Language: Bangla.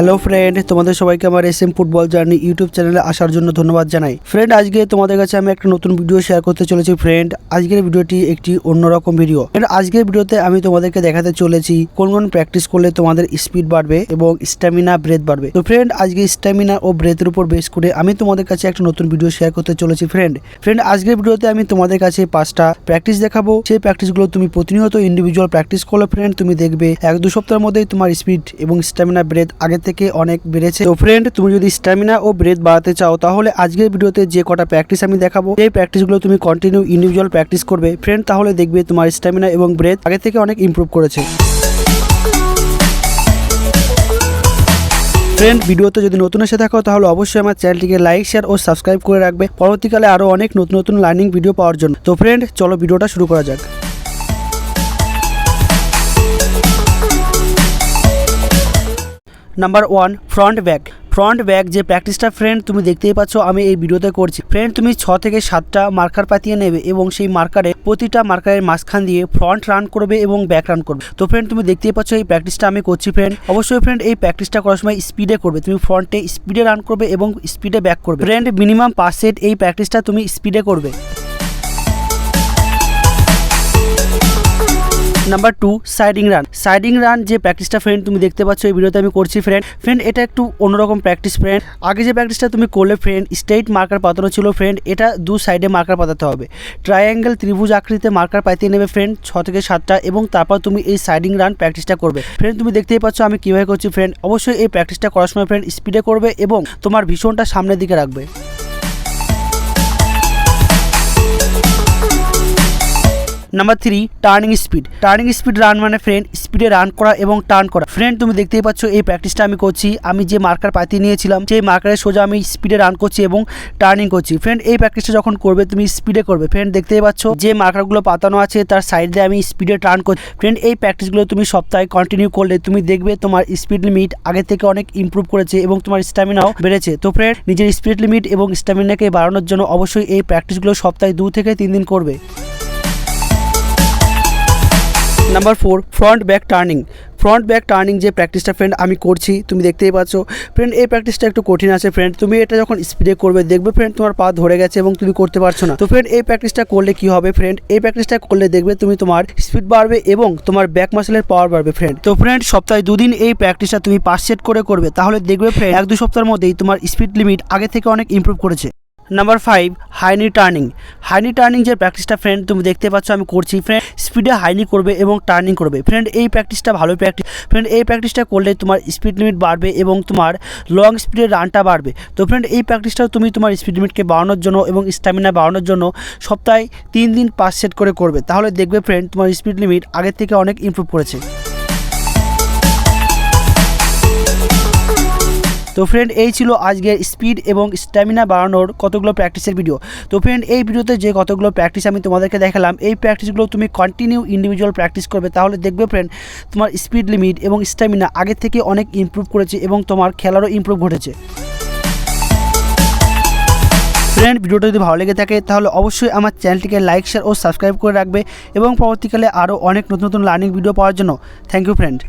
হ্যালো ফ্রেন্ড তোমাদের সবাইকে আমার S M football journey YouTube চ্যানেলে আসার জন্য ধন্যবাদ জানাই। ফ্রেন্ড আজকে তোমাদের কাছে আমি একটা নতুন ভিডিও শেয়ার করতে চলেছি ফ্রেন্ড আজকের ভিডিওটি একটি অন্যরকম ভিডিও আজকের ভিডিওতে আমি তোমাদেরকে দেখাতে চলেছি কোন কোন প্র্যাকটিস করলে তোমাদের স্পিড বাড়বে এবং স্ট্যামিনা ব্রেথ বাড়বে। তো ফ্রেন্ড আজকে স্ট্যামিনা ও ব্রেথের উপর বেস করে আমি তোমাদের কাছে একটা নতুন ভিডিও শেয়ার করতে চলেছি ফ্রেন্ড ফ্রেন্ড আজকের ভিডিওতে আমি তোমাদের কাছে পাঁচটা প্র্যাকটিস দেখাবো। সেই প্র্যাকটিসগুলো তুমি প্রতিনিয়ত ইন্ডিভিজুয়াল প্র্যাকটিস করলে ফ্রেন্ড তুমি দেখবে এক দু সপ্তাহের মধ্যেই তোমার স্পিড এবং স্ট্যামিনা ব্রেথ আগে থেকে অনেক বেড়েছে। তো ফ্রেন্ড তুমি যদি স্ট্যামিনা ও ব্রেথ বাড়াতে চাও, তাহলে আজকের ভিডিওতে যে কটা প্র্যাকটিস আমি দেখাবো এই প্র্যাকটিসগুলো তুমি কন্টিনিউ ইন্ডিভিজুয়াল প্র্যাকটিস করবে। ফ্রেন্ড তাহলে দেখবে তোমার স্ট্যামিনা এবং ব্রেথ আগে থেকে অনেক ইমপ্রুভ করেছে। ফ্রেন্ড ভিডিওতে যদি নতুন এসে থাকো, তাহলে অবশ্যই আমার চ্যানেলটিকে লাইক শেয়ার ও সাবস্ক্রাইব করে রাখবে। পরবর্তীকালে আরও অনেক নতুন নতুন লার্নিং ভিডিও পাওয়ার জন্য। তো ফ্রেন্ড চলো ভিডিওটা শুরু করা যাক। Number one front back front back যে প্র্যাকটিসটা ফ্রেন্ড তুমি দেখতেই পাচ্ছ, আমি এই ভিডিওতে করছি। ফ্রেন্ড তুমি ছ থেকে সাতটা মার্কার পাতিয়ে নেবে এবং সেই মার্কারে প্রতিটা মার্কারের মাঝখান দিয়ে ফ্রন্ট রান করবে এবং ব্যাক রান করবে। তো ফ্রেন্ড তুমি দেখতেই পাচ্ছ এই প্র্যাকটিসটা আমি করছি ফ্রেন্ড অবশ্যই ফ্রেন্ড এই প্র্যাকটিসটা করার সময় স্পিডে করবে। তুমি ফ্রন্টে স্পিডে রান করবে এবং স্পিডে ব্যাক করবে। ফ্রেন্ড মিনিমাম পাঁচ সেট এই প্র্যাকটিসটা তুমি স্পিডে করবে। Number two siding run siding run যে প্র্যাকটিসটা ফ্রেন্ড তুমি দেখতে পাচ্ছ, এই ভিডিওতে আমি করছি ফ্রেন্ড ফ্রেন্ড এটা একটু অন্যরকম প্র্যাকটিস ফ্রেন্ড আগে যে প্র্যাকটিসটা তুমি করলে ফ্রেন্ড স্ট্রেট মার্কার পাতানো ছিল ফ্রেন্ড এটা দু সাইডে মার্কার পাতাতে হবে। ট্রায়াঙ্গেল ত্রিভুজ আকৃতিতে মার্কার পাতিয়ে নেবে ফ্রেন্ড ছ থেকে সাতটা, এবং তারপর তুমি এই সাইডিং রান প্র্যাকটিসটা করবে। ফ্রেন্ড তুমি দেখতেই পাচ্ছ আমি কীভাবে করছি ফ্রেন্ড অবশ্যই এই প্র্যাকটিসটা করার সময় ফ্রেন্ড স্পিডে করবে, এবং তোমার ভীষণটা সামনের দিকে রাখবে। Number three turning speed turning speed run মানে ফ্রেন্ড স্পিডে রান করা এবং টার্ন করা। ফ্রেন্ড তুমি দেখতেই পাচ্ছ এই প্র্যাকটিসটা আমি করছি। আমি যে মার্কার পাতিয়ে নিয়েছিলাম, সেই মার্কারের সোজা আমি স্পিডে রান করছি এবং টার্নিং করছি। ফ্রেন্ড এই প্র্যাকটিসটা যখন করবে, তুমি স্পিডে করবে। ফ্রেন্ড দেখতেই পাচ্ছ যে মার্কারগুলো পাতানো আছে, তার সাইড দিয়ে আমি স্পিডে টার্ন করছি। ফ্রেন্ড এই প্র্যাকটিসগুলো তুমি সপ্তাহে কন্টিনিউ করলে, তুমি দেখবে তোমার স্পিড লিমিট আগে থেকে অনেক ইমপ্রুভ করেছে এবং তোমার স্ট্যামিনাও বেড়েছে। তো ফ্রেন্ড নিজের স্পিড লিমিট এবং স্ট্যামিনাকে বাড়ানোর জন্য অবশ্যই এই প্র্যাকটিসগুলো সপ্তাহে দু থেকে তিন দিন করবে। Number four front back turning front back turning যে প্র্যাকটিসটা ফ্রেন্ড আমি করছি, তুমি দেখতেই পাচ্ছ। ফ্রেন্ড এই প্র্যাকটিসটা একটু কঠিন আছে ফ্রেন্ড তুমি এটা যখন স্পিডে করবে, দেখবে ফ্রেন্ড তোমার পা ধরে গেছে এবং তুমি করতে পারছ না। তো ফ্রেন্ড এই প্র্যাকটিসটা করলে কি হবে ফ্রেন্ড এই প্র্যাকটিসটা করলে দেখবে তুমি তোমার স্পিড বাড়বে এবং তোমার ব্যাক মাসেলের পাওয়ার বাড়বে ফ্রেন্ড তো ফ্রেন্ড সপ্তাহে দুদিন এই প্র্যাকটিসটা তুমি পাঁচ সেট করে করবে। তাহলে দেখবে ফ্রেন্ড এক দু সপ্তাহের মধ্যেই তোমার স্পিড লিমিট আগে থেকে অনেক ইমপ্রুভ করেছে। Number five high knee turning high knee turning যে প্র্যাকটিসটা ফ্রেন্ড তুমি দেখতে পাচ্ছ, আমি করছি। ফ্রেন্ড স্পিডে হাইনি করবে এবং টার্নিং করবে। ফ্রেন্ড এই প্র্যাকটিসটা ভালো প্র্যাকটিস ফ্রেন্ড এই প্র্যাকটিসটা করলে তোমার স্পিড লিমিট বাড়বে এবং তোমার লং স্পিডের রানটা বাড়বে। তো ফ্রেন্ড এই প্র্যাকটিসটাও তুমি তোমার স্পিড লিমিটকে বাড়ানোর জন্য এবং স্ট্যামিনা বাড়ানোর জন্য সপ্তাহে তিন দিন পাঁচ সেট করে করবে। তাহলে দেখবে ফ্রেন্ড তোমার স্পিড লিমিট আগের থেকে অনেক ইমপ্রুভ করেছে। তো ফ্রেন্ড এই ছিল আজকের স্পিড এবং স্ট্যামিনা বাড়ানোর কতগুলো প্র্যাকটিসের ভিডিও তো ফ্রেন্ড এই ভিডিওতে যে কতগুলো প্র্যাকটিস আমি তোমাদেরকে দেখালাম, এই প্র্যাকটিসগুলো তুমি কন্টিনিউ ইন্ডিভিজুয়াল প্র্যাকটিস করবে। তাহলে দেখবে ফ্রেন্ড তোমার স্পিড লিমিট এবং স্ট্যামিনা আগের থেকে অনেক ইমপ্রুভ করেছে এবং তোমার খেলারও ইমপ্রুভ ঘটেছে। ফ্রেন্ড ভিডিওটা যদি ভালো লেগে থাকে, তাহলে অবশ্যই আমার চ্যানেলটিকে লাইক শেয়ার ও সাবস্ক্রাইব করে রাখবে এবং পরবর্তীকালে আরও অনেক নতুন নতুন লার্নিং ভিডিও পাওয়ার জন্য। Thank you friend